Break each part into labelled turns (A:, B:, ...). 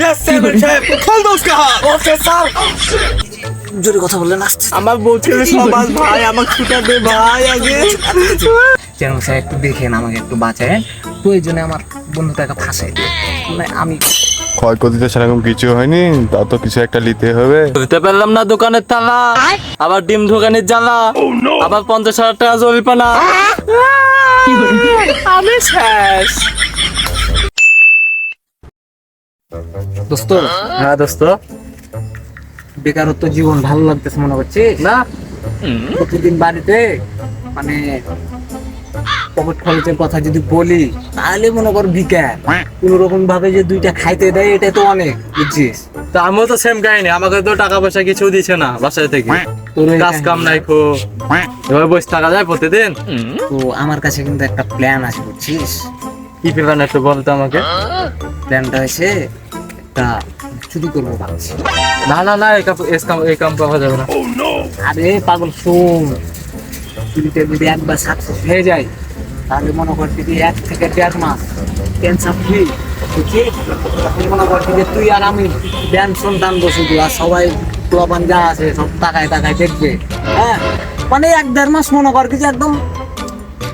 A: Yes chairman সাহেব খোল okay sir
B: জোরে কথা বললেন আসছে
A: আমার সমাজ ভাই আমার ছুটা দে ভাই আগে।
B: চেয়ারম্যান সাহেব একটু দেখেন আমাকে একটু বাঁচায় প্রয়োজনে আমার বন্ধুটাকে ফাঁসাই মানে আমি
C: ক্ষয়ক্ষতি তো সেরকম কিছু হয়নি তা তো কিছু একটা নিতে হবে।
A: বুঝতে পারলাম না দোকানের তালা আবার ডিম দোকানের জ্বালা। আবার পঞ্চাশ হাজার টাকা জরিপানা আমি শেষ।
B: দোস্ত?
A: হ্যাঁ দোস্ত।
B: বেকারত্ব জীবন ভালো লাগতেছে মনে করছিস
A: না?
B: প্রতিদিন বাড়িতে মানে পকেট খরচের কথা যদি বলি তাহলে মনে কর কোন রকম ভাবে যে দুইটা খাইতে দেয় এটা তো অনেক বুঝছিস?
A: তা আমিও তো সেম কাহিনী আমাকে তো টাকা পয়সা কিছু দিচ্ছে না বাসায় থেকে।
B: তোর
A: কাজ কাম নাই খো এবার বসে থাকা যায় প্রতিদিন?
B: তো আমার কাছে কিন্তু একটা প্ল্যান আছে বুঝছিস?
A: কি প্ল্যান একটু বলতো আমাকে।
B: প্ল্যানটা হয়েছে একটা চুরি করব ভাবছি।
A: না না না এই কাম এই কাম এই কাম পাওয়া যাবে না।
B: আরে পাগল শোন। চুরিটা যদি একবার সাকসেস হয়ে যায় তাহলে মনে করছি যে এক থেকে দেড় মাস টেনশন ফ্রি বুঝছিস তখন মনে করছি যে তুই আর আমি ব্যান সন্তান বসে আর সবাই পোলাপান যা আছে সব তাকায় তাকায় দেখবে। হ্যাঁ? মানে এক দেড় মাস মনে কর কি যে একদম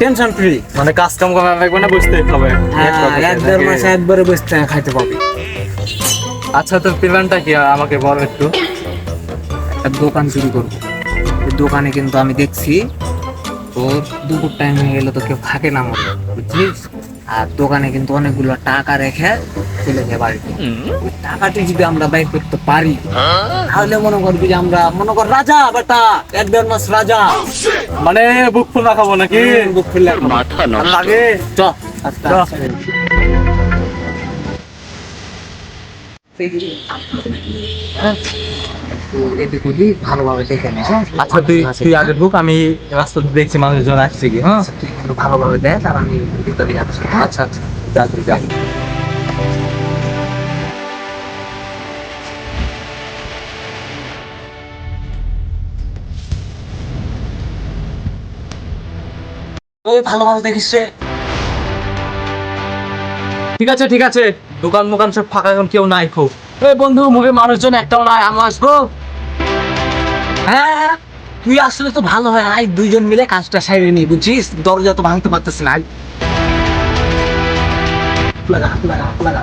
B: টেনশন ফ্রি
A: মানে কাজ কাম করা লাগবে না বুঝতে হবে।
B: হ্যাঁ এক দেড় মাস একবারে বসতে খাইতে পাবি।
A: আচ্ছা তোর প্ল্যানটা কি? আমাকে বল একটু।
B: দোকান শুরু করব। দোকানে কিন্তু আমি দেখছি তোর দুপুর টাইম হয়ে গেলে তো কেউ থাকে না আমার। বুঝছিস? আর দোকানে কিন্তু অনেকগুলো টাকা রেখে চলে যায় বাড়িতে। টাকাটি যদি আমরা বাইর করতে পারি তাহলে মনে করবি যে আমরা মনে কর রাজা বেটা এক দেড় মাস রাজা।
A: মানে বুক ফুল রাখাবো নাকি?
B: বুক খুললে
A: আর লাগে?
B: চ আচ্ছা,
A: চ।
B: এদিক ওদিক ভালোভাবে দেখে নে হ্যাঁ?
A: আচ্ছা তুই তুই আগে ঢুক আমি রাস্তাতে দেখছি মানুষজন আসছে কি হ্যাঁ?
B: আচ্ছা, তুই কিন্তু ভালোভাবে দেখ আর আমি ভিতরে যাচ্ছি হ্যাঁ?
A: আচ্ছা আচ্ছা যা তুই যা।
B: ওই ভালোভাবে দেখিস
A: ঠিক আছে ঠিক আছে। দোকান মোকান সব ফাঁকা এখন কেউ নাই খুব। এই বন্ধু মুখে মানুষজন একটাও নাই আমি আসব।
B: হ্যাঁ তুই আসলে তো ভালো হয়। আই দুইজন মিলে কাজটা সাইডে নি বুঝছিস? দরজা তো ভাঙতে পারতেছ না লাগা লাগা লাগা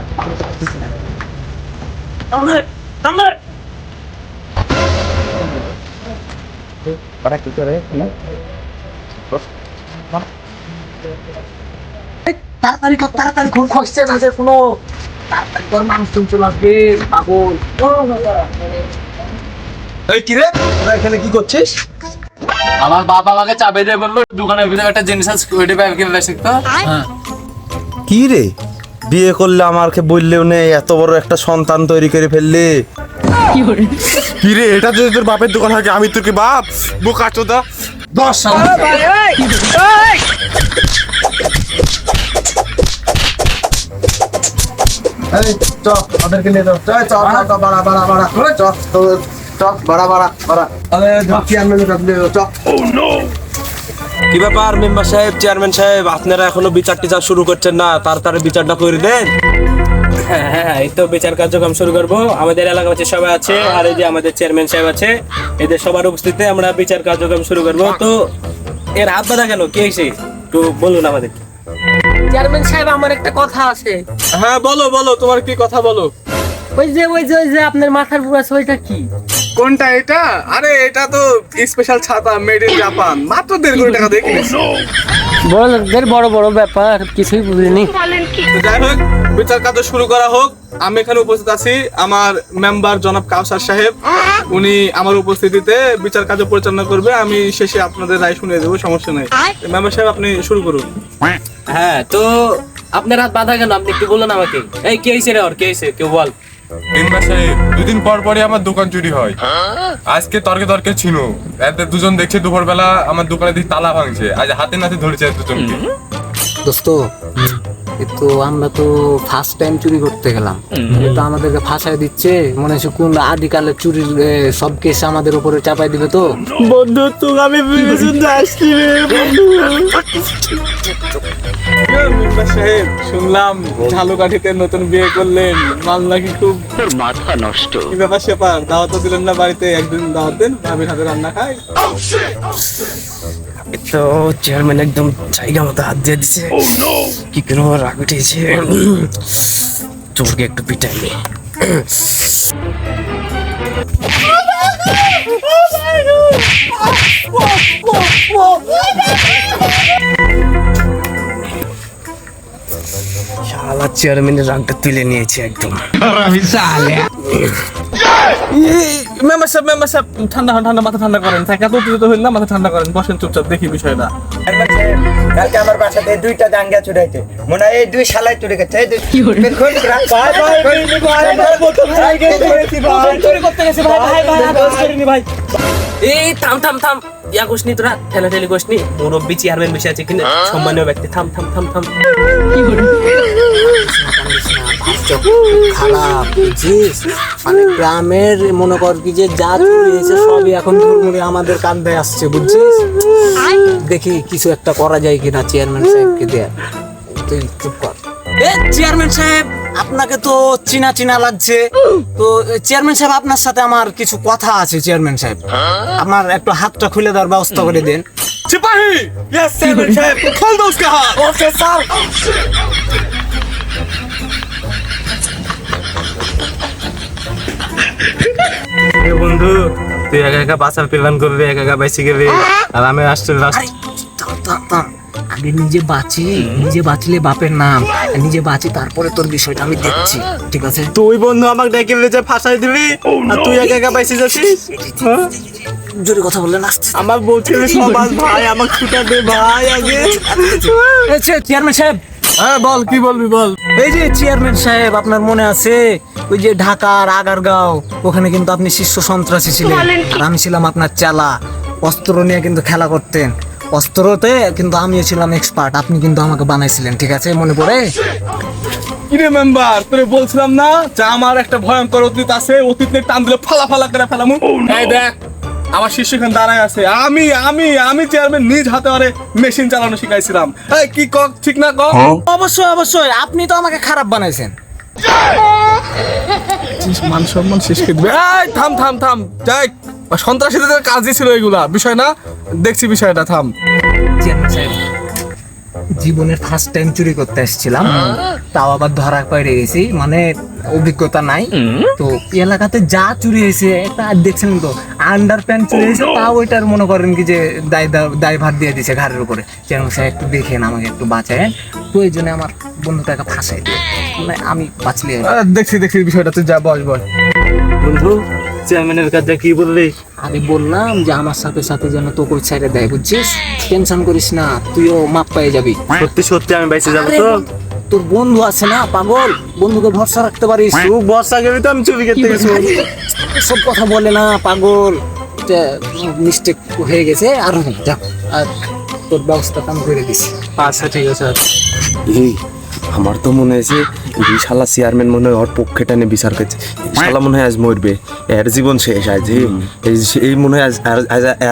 B: তাড়াতাড়ি কর তাড়াতাড়ি খুব খসছে না যে কোনো। তাড়াতাড়ি কর মানুষ তুমি চলে আসবে পাগল।
C: এই কি রে? তোরা এখানে কি করছিস?
A: আমার বাবা আমাকে চাবি দিয়ে বলল দোকানের ভিতরে একটা জিনিস আছে সিকিউরিটি ব্যাগ কিনলে
D: কি রে? বিয়ে করলে আমাকে বললেও নেই এত বড় একটা সন্তান তৈরি করে ফেললি।
C: কি রে এটা যদি তোর বাপের দোকান হয় আমি তোর কি বাপ? বোকা চোদা।
D: দশ
C: এই চ ওদেরকে নিয়ে যাও চ চ চ বাড়া বাড়া বাড়া চ। চ বাড়া বাড়া বাড়া। আরে চেয়ারম্যানের কাছে নিয়ে যাও
D: কি ব্যাপার মেম্বার সাহেব চেয়ারম্যান সাহেব আপনারা এখনও বিচার টিচার শুরু করছেন না তাড়াতাড়ি বিচারটা করে দেন।
E: হ্যাঁ হ্যাঁ এই তো বিচার কার্যক্রম শুরু করব। আমাদের এলাকাবাসী সবাই আছে আর এই যে আমাদের চেয়ারম্যান সাহেব আছে এদের সবার উপস্থিতিতে আমরা বিচার কার্যক্রম শুরু করব। তো এর হাত বাঁধা কেন? কে এসে? একটু বলুন আমাদের
F: চেয়ারম্যান সাহেব আমার একটা কথা আছে।
A: হ্যাঁ বলো বলো তোমার কি কথা বলো?
F: ওই যে ওই যে ওই যে আপনার মাথার আছে ওইটা কি?
A: কোনটা এটা? আরে এটা তো স্পেশাল ছাতা মেড ইন জাপান মাত্র দেড় কোটি টাকা দিয়ে কিনেছি।
F: বড় বড় বড় ব্যাপার কিছুই বুঝিনি।
A: যাই হোক বিচার কার্য শুরু করা হোক। আমি এখানে উপস্থিত আছি আমার মেম্বার জনাব কাউসার সাহেব। উনি আমার উপস্থিতিতে বিচার কার্য পরিচালনা করবে। আমি শেষে আপনাদের রায় শুনে দেবো সমস্যা নাই। মেম্বার সাহেব আপনি শুরু করুন।
E: হ্যাঁ তো আপনার হাত বাঁধা কেন আপনি একটু বলুন আমাকে। এই কে এসে রে ওর? কে এসে কেউ বল।
C: মেম্বার সাহেব দুদিন পর পরই আমার দোকান চুরি হয়। আজকে তর্কে তর্কে ছিল এদের দুজন দেখছে দুপুরবেলা আমার দোকানে দিয়ে তালা ভাঙছে। আজ হাতে নাতে ধরেছে দুজনকে।
B: দোস্ত তো আমরা তো ফার্স্ট টাইম চুরি করতে গেলাম। তো আমাদেরকে ফাঁসায় দিচ্ছে মনে হচ্ছে কোন আদিকালের চুরির সব কেস আমাদের উপরে চাপাই দিবে তো?
E: বন্ধু তুই আমি আসছি
A: সাহেব শুনলাম ঝালুকাঠিতে নতুন বিয়ে করলেন মাল নাকি খুব
F: মাথা নষ্ট।
A: কি ব্যাপার স্যাপার দাওয়াত তো দিলেন না বাড়িতে একদিন দাওয়াত দেন ভাবির হাতে রান্না খাই।
E: তো চেয়ারম্যান একদম জায়গা মতো হাত দিয়ে দিছে। কি কেন রাগ উঠেছে। চোরকে একটু পিটাইলে শালা চেয়ারম্যানের রাগটা তুলে নিয়েছে একদম।
A: মেম্বার সাহেব মেম্বার সাহেব ঠান্ডা হন, ঠান্ডা মাথা ঠান্ডা করেন থাকে এত উত্তেজিত হইল না মাথা ঠান্ডা করেন বসেন চুপচাপ দেখি বিষয়টা
G: কালকে আমার বাসাতে দুইটা দাঙ্গা চুরাইতে মনে হয় এই দুই শালাই চুরি গেছে এই দুই দেখুন, ভাই, ভাই, ভাই,
E: এই থাম থাম থাম ইয়া গোসনি তোরা ঠেলা ঠেলি গোসনি মুরব্বী চেয়ারম্যান বসে আছে কিনা সম্মানীয় ব্যক্তি থাম থাম থাম থাম
B: খারাপ বুঝছিস মানে গ্রামের মনে কর কি যে যা চুরিয়েছে সবই এখন ধর্মরে আমাদের কান্দে আসছে বুঝছিস দেখি কিছু একটা করা যায় কিনা চেয়ারম্যান সাহেবকে দেয়া। তুই চুপ কর। এ চেয়ারম্যান সাহেব আপনাকে তো চিনা চিনা লাগছে। তো চেয়ারম্যান সাহেব আপনার সাথে আমার কিছু কথা আছে চেয়ারম্যান সাহেব। আমার একটু হাতটা খুলে দেওয়ার ব্যবস্থা করে দেন।
A: সিপাহী! ইয়েস চেয়ারম্যান সাহেব খোল দোস্ত কা ওকে স্যার।
E: বন্ধু তুই একা একা বাঁচার প্ল্যান করবি একা একা বেঁচে গেলি আর আমি
B: থাম। আগে নিজে বাঁচি নিজে বাঁচলে বাপের নাম নিজে বাঁচি তারপরে তোর বিষয়টা আমি দেখছি ঠিক আছে
E: তুই বন্ধু আমাকে ডেকে নিয়ে যে ফাঁসাই দিবি আর তুই একা একা বেঁচে যাচ্ছিস হ্যাঁ?
B: জোরে কথা বললেন আসছে
E: আমার বউ ছেলে সমাজ ভাই আমাকে ছুটা দে ভাই আগে
B: চেয়ারম্যান সাহেব
A: হ্যাঁ বল কি বলবি বল।
B: এই যে চেয়ারম্যান সাহেব আপনার মনে আছে? ওই যে ঢাকার আগারগাঁও ওখানে কিন্তু আপনি শীর্ষ সন্ত্রাসী ছিলেন। আর আমি ছিলাম আপনার চালা। অস্ত্র নিয়ে কিন্তু খেলা করতেন। অস্ত্রতে কিন্তু আমিও ছিলাম এক্সপার্ট আপনি কিন্তু আমাকে বানাইছিলেন ঠিক আছে? মনে পড়ে?
A: কিরে মেম্বার তোরে বলছিলাম না যে আমার একটা ভয়ঙ্কর অতীত আছে অতীত নিয়ে টান দিলে ফালা ফালা করে ফেলাম। এই দেখ আমার শিষ্য এখানে দাঁড়ায় আছে। আমি আমি আমি চেয়ারম্যান নিজ হাতে আরে মেশিন চালানো শিখাইছিলাম। এই কি কক ঠিক না কক
B: অবশ্যই অবশ্যই আপনি তো আমাকে খারাপ বানাইছেন।
A: মান সম্মান শেষ করে দিবে। এই থাম থাম থাম। যাই সন্ত্রাসীদের কাজই ছিল এগুলা। বিষয় না? দেখছি বিষয়টা থাম।
B: চেয়ারম্যান সাহেব জীবনের ফার্স্ট টাইম চুরি করতে এসেছিলাম তাও আবার ধরা পড়ে গেছি মানে অভিজ্ঞতা নাই। তো এলাকাতে যা চুরি হয়েছে একটা আর দেখছেন তো আন্ডার প্যান্ট চুরি হয়েছে তাও ওইটার মনে করেন কি যে দায় দায় ভার দিয়ে দিছে ঘাড়ের উপরে। চেয়ারম্যান সাহেব একটু দেখেন আমাকে একটু বাঁচায়েন। প্রয়োজনে আমার বন্ধুটাকে ফাঁসাই দিয়ে মানে আমি বাঁচলে
A: দেখছি দেখছি বিষয়টা তুই যা বস বস।
E: বন্ধু চেয়ারম্যানের কাছে কি বললি?
B: আমি বললাম যে আমার সাথে সাথে যেন তোকে ওই সাইডে দেয় বুঝছিস? টেনশন করিস না তুইও মাপ পেয়ে যাবি।
E: সত্যি সত্যি আমি বেঁচে যাব তো?
B: তোর বন্ধু আছে না পাগল? বন্ধুকে ভরসা রাখতে পারিস?
E: তুই ভরসা গেবি তো আমি চুরি করতে গেছি।
B: সব কথা বলে না পাগল। মিস্টেক হয়ে গেছে আর হবে যা আর তোর ব্যবস্থা আমি করে দিছি।
E: আচ্ছা ঠিক আছে।
D: এই আমার তো মনে হয়েছে এই শালা চেয়ারম্যান মনে হয় ওর পক্ষে টানে বিচার করছে। শালা মনে হয় আজ মরবে। এর জীবন শেষ আজ। এই এই মনে হয়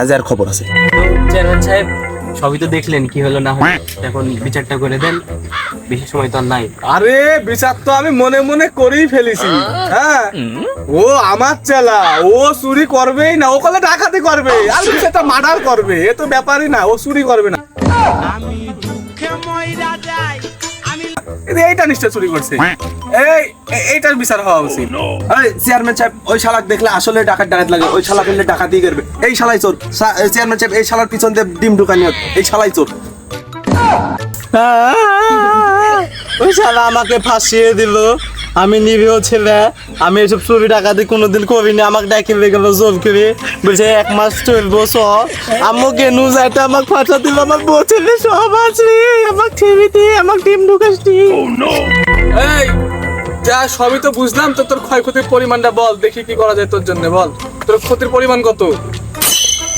D: আজ আর খবর আছে।
E: চেয়ারম্যান সাহেব সবই তো দেখলেন কি হলো না হলো। এখন বিচারটা করে দেন। বেশি সময় তো আর নাই।
A: আরে বিচার তো আমি মনে মনে করেই ফেলেছি। হ্যাঁ? ও আমার চেলা। ও চুরি করবেই না। ও কলে ডাকাতি করবে। আর সেটা মার্ডার করবে? এ তো ব্যাপারই না। ও চুরি করবে না। যে এইটা নিশ্চয় চুরি করছে। এই এইটার বিচার হওয়া উচিত।
C: আরে চেয়ারম্যান সাহেব ওই শালাক দেখলে আসলে ডাকাত ডাকাত লাগে। ওই শালা ফেললে ডাকাতি করবে। এই শালাই চোর। চেয়ারম্যান সাহেব এই শালার পিছন দিয়ে ডিম ঢুকানি। এই শালাই চোর।
E: ওই শালা আমাকে ফাঁসিয়ে দিল। আমি নিরীহ ছেলে আমি এসব চুরি টাকাতে কোনোদিন করিনি আমাকে ডাকে গেল জোর করে। বলছে এক মাস চলবো সব আম্মু কেনু যাইতে আমাকে ফাঁসা দিল আমার বউ ছেলে সব আছে। আমাকে ছেড়ে দিয়ে আমাকে ডিম ঢুকাস
A: এই যা সবই তো বুঝলাম তো তোর ক্ষয়ক্ষতির পরিমাণটা বল দেখি কি করা যায় তোর জন্য বল। তোর ক্ষতির পরিমাণ কত?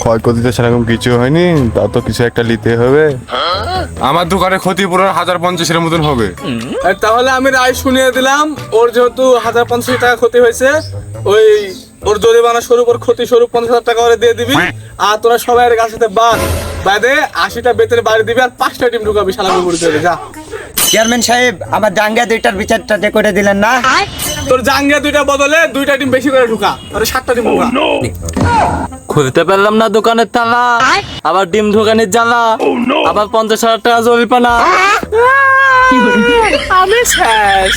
H: ক্ষয়ক্ষতি তো সেরকম কিছু হয়নি তা তো কিছু একটা নিতে হবে। আমার দোকানে ক্ষতিপূরণ হাজার পঞ্চাশের মতন হবে।
A: আর তাহলে আমি রায় শুনিয়ে দিলাম ওর যেহেতু হাজার পঞ্চাশ টাকা ক্ষতি হয়েছে ওই ওর জরিমানা স্বরূপ ওর ক্ষতি স্বরূপ পঞ্চাশ হাজার টাকা করে দিয়ে দিবি আর তোরা সবাই এর কাছে বাদ বাদে আশিটা বেতনে বাড়ি দিবি আর পাঁচটা টিম ঢুকাবি শালা করে দেবে যা।
D: চেয়ারম্যান সাহেব আমার জাঙ্গা দুইটার বিচারটা যে করে দিলেন না?
A: তোর জাঙ্গিয়া দুইটা বদলে দুইটা টিম বেশি করে ঢুকা তোর সাতটা টিম ঢুকা।
E: খুলতে পারলাম না দোকানের তালা আবার ডিম দোকানের জ্বালা। আবার পঞ্চাশ হাজার টাকা জরিপানা
A: আমি শেষ।